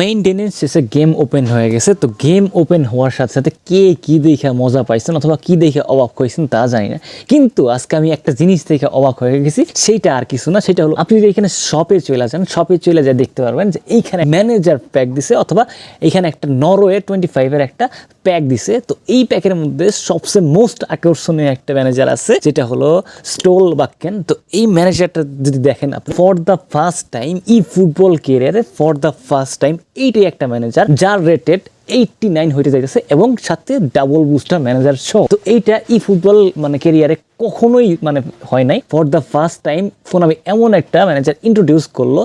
Maintenance শেষে game open হয়ে গেছে। তো গেম ওপেন হওয়ার সাথে সাথে কে কি দেখে মজা পাইছেন অথবা কি দেখে অবাক হয়েছেন তা জানি না। কিন্তু আজকে আমি একটা জিনিস দেখে অবাক হয়ে গেছি সেইটা আর কিছু না, সেটা হলো আপনি যদি এখানে শপে চলে যান শপে চলে যা দেখতে পারবেন যে এইখানে ম্যানেজার প্যাক দিছে অথবা এখানে একটা নরওয়ে টোয়েন্টি ফাইভের একটা প্যাক দিছে। তো এই প্যাকের মধ্যে সবচেয়ে মোস্ট আকর্ষণীয় একটা ম্যানেজার আছে, যেটা হলো স্টোল বাক্যেন তো এই ম্যানেজারটা যদি দেখেন আপনি ফর দ্য ফার্স্ট টাইম ই ফুটবল কেরিয়ারে ফর দ্য ফার্স্ট টাইম এইটাই একটা ম্যানেজার যার রেটেড এইটটি নাইন হইতে যাইতেছে এবং সাথে ডাবল বুস্টার ম্যানেজার শো তো এইটা ই ফুটবল মানে কেরিয়ারে কখনোই মানে হয় নাই। For the first time phone আমি এমন একটা ম্যানেজার ইন্ট্রোডিউস করল,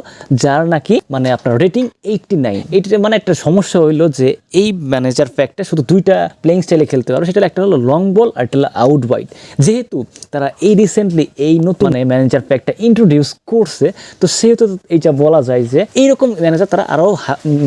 যার নাকি মানে আপনার রেটিং এইটটি নাইন এইটা মানে একটা সমস্যা হইল যে এই ম্যানেজার প্যাকটা শুধু দুইটা প্লেইং স্টাইলে খেলতে পারবে সেটা একটা হলো লং বল আর একটা হলো আউট ওয়াইড যেহেতু তারা এই রিসেন্টলি এই নতুন মানে ম্যানেজার প্যাকটা ইন্ট্রোডিউস করছে, তো সেহেতু এইটা বলা যায় যে এইরকম ম্যানেজার তারা আরও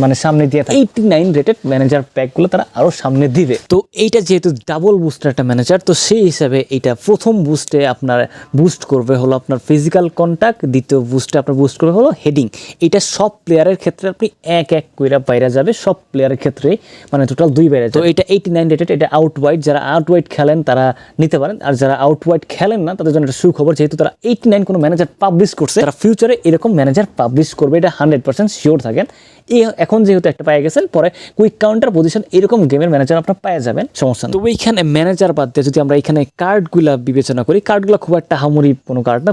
মানে সামনে দিয়ে এইটটি নাইন রেটেড ম্যানেজার প্যাকগুলো তারা আরও সামনে দিবে। তো এইটা যেহেতু ডাবল বুস্টার একটা ম্যানেজার তো সেই হিসাবে এইটা প্রথম বুস্টে আপনার বুস্ট করবে হলো আপনার ফিজিক্যাল কন্ট্যাক্ট দ্বিতীয় বুস্টে আপনার বুস্ট করবে হলো হেডিং এটা সব প্লেয়ারের ক্ষেত্রে আপনি এক এক কইরা বাইরে যাবে, সব প্লেয়ারের ক্ষেত্রে মানে টোটাল দুই বাইরে তো এটা এইটি নাইন রেটেড এটা আউট ওয়াইড যারা আউট ওয়াইড খেলেন তারা নিতে পারেন, আর যারা আউট ওয়াইড খেলেন না তাদের জন্য একটা সুখবর, যেহেতু তারা এইটি নাইন কোনো ম্যানেজার পাবলিশ করছে, তারা ফিউচারে এরকম ম্যানেজার পাবলিশ করবে, এটা হান্ড্রেড পার্সেন্ট শিওর থাকেন। এখন যেহেতু একটা পেয়ে গেছেন, পরে কুইক কাউন্টার পজিশন এরকম গেমের ম্যানেজার আপনার পেয়ে যাবেন সমস্যা তবে এইখানে ম্যানেজার বাদ দিয়ে যদি আমরা এখানে কার্ডগুলা বিবেচনা করি কার্ডগুলো খুব একটা হামুরি কোনো কার্ড না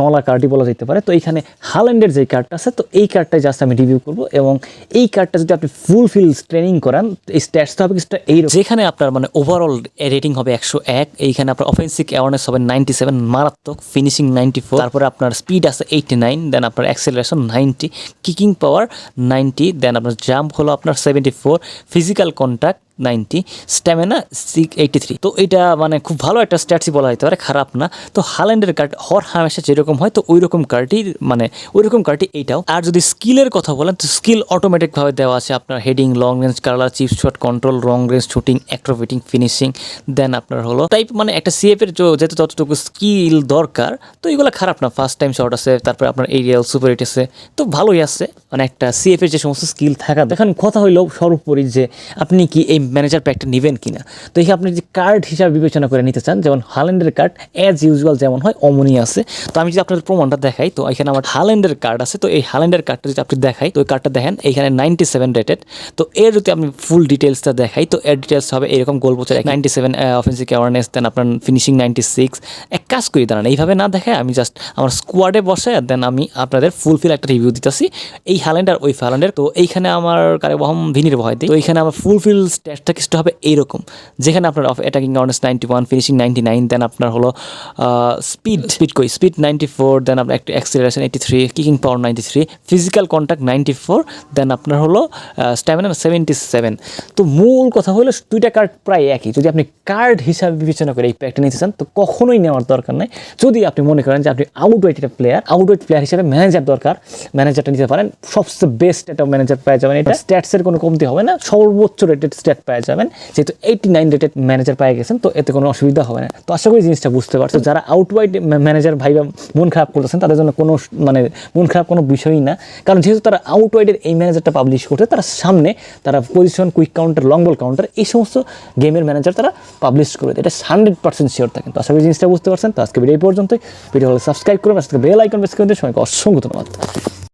নলা কার্ডই বলা যেতে পারে। তো এইখানে হাল্যান্ডের যে কার্ডটা আছে তো এই কার্ডটাই জাস্ট আমি রিভিউ করব এবং এই কার্ডটা যদি আপনি ফুল ফিল ট্রেনিং করান এই স্ট্যাটসটা হবে কিছুটা এই যেখানে আপনার মানে ওভারঅল রেটিং হবে একশো এক এইখানে আপনার অফেন্সিক অ্যাওয়ারনেস হবে নাইনটি সেভেন মারাত্মক ফিনিশিং নাইনটি ফোর তারপরে আপনার স্পিড আছে এইটি নাইন দেন আপনার acceleration ninety kicking power ninety then আপনার জাম্প হলো আপনার seventy four physical contact ninety, stamina six eighty three. তো এটা মানে খুব ভালো একটা স্ট্যাটসই বলা যেতে পারে, খারাপ না। তো হাল্যান্ডের কার্ড, হর হামেশা যেরকম হয়, তো ওই রকম কার্ডই মানে ওই রকম কার্ডই এইটাও। আর যদি স্কিলের কথা বলেন, তো স্কিল অটোমেটিকভাবে দেওয়া আছে আপনার heading long range colour chip shot control long range shooting acrobatic finishing then আপনার হলো টাইপ মানে একটা সিএফ এর যে- যেহেতু যতটুকু স্কিল দরকার, তো এগুলো খারাপ না। ফার্স্ট টাইম শট আছে, তারপরে আপনার এরিয়াল সুপার হিট আছে, তো ভালোই আছে। মানে একটা সিএফের যে সমস্ত স্কিল থাকা এখন কথা হইল সর্বোপরি যে, আপনি কি এই ম্যানেজার প্যাকটা নেবেন কিনা। তো এখানে আপনি যে কার্ড হিসাবে বিবেচনা করে নিতে চান, যেমন হাল্যান্ডের কার্ড অ্যাজ ইউজুয়াল যেমন হয়, অমনই আছে। তো আমি যদি আপনাদের প্রমাণটা দেখাই, তো এখানে আমার হাল্যান্ডের কার্ড আছে। তো এই হাল্যান্ডের কার্ডটা যদি আপনি দেখাই, তো ওই কার্ডটা দেখেন এইখানে নাইনটি সেভেন রেটেড তো এর যদি আমি ফুল ডিটেলসটা দেখাই, তো এর ডিটেলস হবে এরকম গোল বছর ninety seven offensive awareness then আপনার ফিনিশিং নাইনটি সিক্স কাজ করি দাঁড়ান এইভাবে না দেখায় আমি জাস্ট আমার স্কোয়াডে বসে দেন আমি আপনাদের ফুলফিল একটা রিভিউ দিতেছি। এই হাল্যান্ড আর ওই হাল্যান্ডের তো এইখানে আমার কারে বহম ভিনির ভয় দিই। তো এইখানে আমার ফুলফিল স্ট্যাটটা কিছুটা হবে এইরকম। যেখানে আপনার attacking awareness ninety one finishing ninety nine then আপনার হলো স্পিড স্পিড কই? স্পিড নাইনটি ফোর দেন আপনার একটা acceleration eighty three kicking power ninety three physical contact ninety four then আপনার হলো স্ট্যামিনা সেভেন্টি সেভেন তো মূল কথা হলো, দুইটা কার্ড প্রায় একই। যদি আপনি কার্ড হিসাবে বিবেচনা করে এই প্যাকটা নিতে চান, তো কখনোই নেওয়ার দরকার নাই। যদি আপনি মনে করেন যে আপনি আউটওয়েট একটা প্লেয়ার আউটওয়েট প্লেয়ার হিসাবে ম্যানেজার দরকার ম্যানেজারটা নিতে পারেন, সবচেয়ে বেস্ট একটা ম্যানেজার পেয়ে যাবেন এটা। স্ট্যাটসের কোনো কমতি হবে না, সর্বোচ্চ রেটেড স্ট্যাট পেয়ে যাবেন। যেহেতু এইটি নাইন রেটেড ম্যানেজার পেয়ে গেছেন, তো এতে কোনো অসুবিধা হবে না। তো আশা করি জিনিসটা বুঝতে পারছ। যারা আউটওয়াইড ম্যানেজার ভাইবা মন খারাপ করতেছেন, তাদের জন্য কোনো মানে মন খারাপ কোনো বিষয়ই না। কারণ যেহেতু তারা আউটওয়াইডের এই ম্যানেজারটা পাবলিশ করছে, তারা সামনে তারা position quick counter long ball counter এই সমস্ত গেমের ম্যানেজার তারা পাবলিশ করে এটা হান্ড্রেড পার্সেন্ট শিওর থাকেন। তো আশা করি জিনিসটা বুঝতে পারছেন। তো আজকে ভিডিও এই পর্যন্তই। ভিডিও হলে সাবস্ক্রাইব করুন আজকে বেল আইকন প্রেস করে দিয়ে সবাইকে অসংখ্য ধন্যবাদ।